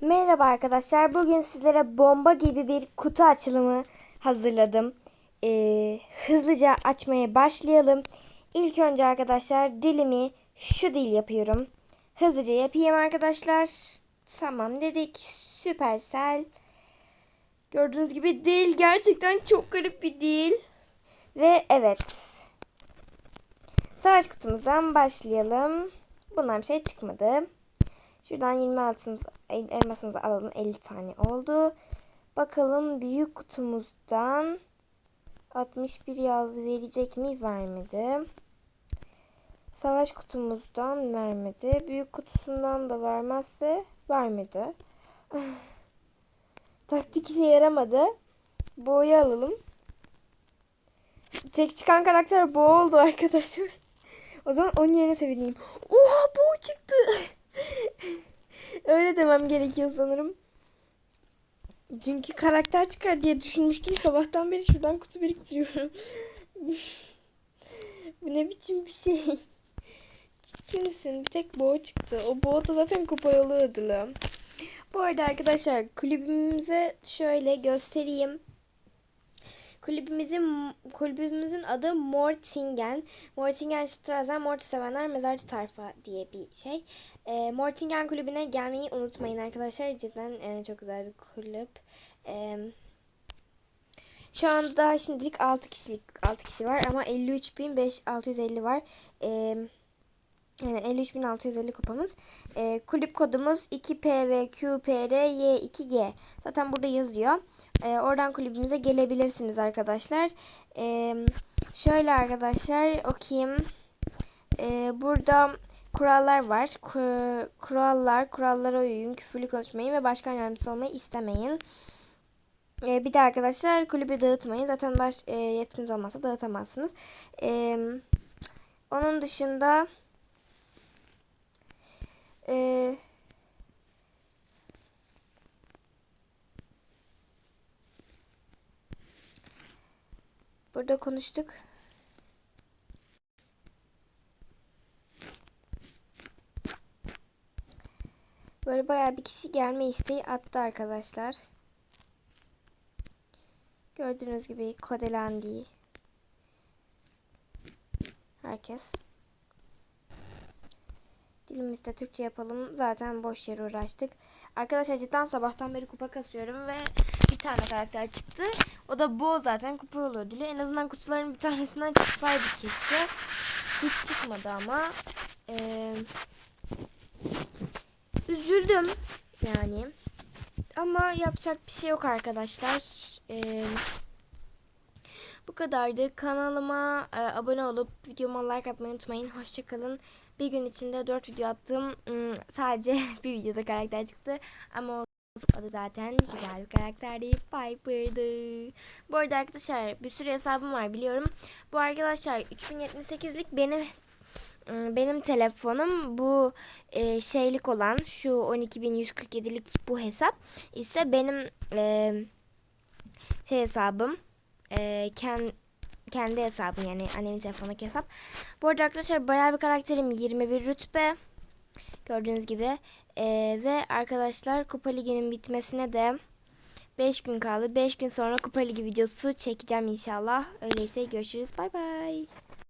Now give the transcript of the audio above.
Merhaba arkadaşlar. Bugün sizlere bomba gibi bir kutu açılımı hazırladım. Ee, hızlıca açmaya başlayalım. İlk önce arkadaşlar dilimi şu dil yapıyorum. Hızlıca yapayım arkadaşlar. Tamam dedik. Süpersel. Gördüğünüz gibi dil gerçekten çok garip bir dil. Ve evet. Savaş kutumuzdan başlayalım. Bundan bir şey çıkmadı. Şuradan 20 altımız, elmasımızı alalım. 50 tane oldu. Bakalım büyük kutumuzdan 61 yazdı verecek mi? Vermedi. Savaş kutumuzdan vermedi. Büyük kutusundan da vermezse vermedi. Taktik işe yaramadı. Boğa'yı alalım. Tek çıkan karakter Boğa oldu arkadaşlar. O zaman onun yerine sevineyim. Oha Boğa çıktı. Öyle demem gerekiyor sanırım. Çünkü karakter çıkar diye düşünmüştüm. Sabahtan beri şuradan kutu biriktiriyorum. Bu ne biçim bir şey? Ciddi misin? Bir tek boğa çıktı. O boğa da zaten kupa yolu ödülü. Bu arada arkadaşlar kulübümüze şöyle göstereyim. Kulübümüzün kulübümüzün adı Mortingen. Mortingen Straßen Mort Sevenler Mezarcı Tayfa diye bir şey. E, Mortingen kulübüne gelmeyi unutmayın arkadaşlar. Cidden e, çok güzel bir kulüp. E, şu anda şimdilik 6 kişilik 6 kişi var ama 53.650 var. E, yani 53.650 kupamız. E, kulüp kodumuz 2PVQPRY2G. Zaten burada yazıyor. E, oradan kulübümüze gelebilirsiniz arkadaşlar. E, şöyle arkadaşlar okuyayım. E, burada kurallar var. Kur, kurallar, kurallara uyun, küfürlü konuşmayın ve başkan yardımcısı olmayı istemeyin. E, bir de arkadaşlar kulübü dağıtmayın. Zaten baş e, yetkiniz olmazsa dağıtamazsınız. E, onun dışında e, burada konuştuk. Böyle bayağı bir kişi gelme isteği attı arkadaşlar. Gördüğünüz gibi kodelendi. Herkes. Dilimizde Türkçe yapalım. Zaten boş yere uğraştık. Arkadaşlar cidden sabahtan beri kupa kasıyorum ve bir tane karakter çıktı. O da Bo zaten kupa yolu ödülü. En azından kutuların bir tanesinden çıksaydı keşke. Hiç çıkmadı ama. Ee, üzüldüm yani. Ama yapacak bir şey yok arkadaşlar. Ee, bu kadardı. Kanalıma e, abone olup videoma like atmayı unutmayın. Hoşçakalın. Bir gün içinde 4 video attım. Hmm, sadece bir videoda karakter çıktı. Ama o da zaten güzel bir karakterdi. Piper'dı. Bu arada arkadaşlar bir sürü hesabım var biliyorum. Bu arkadaşlar 3078'lik benim ıı, benim telefonum bu e, şeylik olan şu 12147'lik bu hesap ise benim e, şey hesabım e, kendi kendi hesabım yani annemin telefonundaki hesap. Bu arada arkadaşlar bayağı bir karakterim 21 rütbe. Gördüğünüz gibi. Ee, ve arkadaşlar Kupa Ligi'nin bitmesine de 5 gün kaldı. 5 gün sonra Kupa Ligi videosu çekeceğim inşallah. Öyleyse görüşürüz. Bay bay.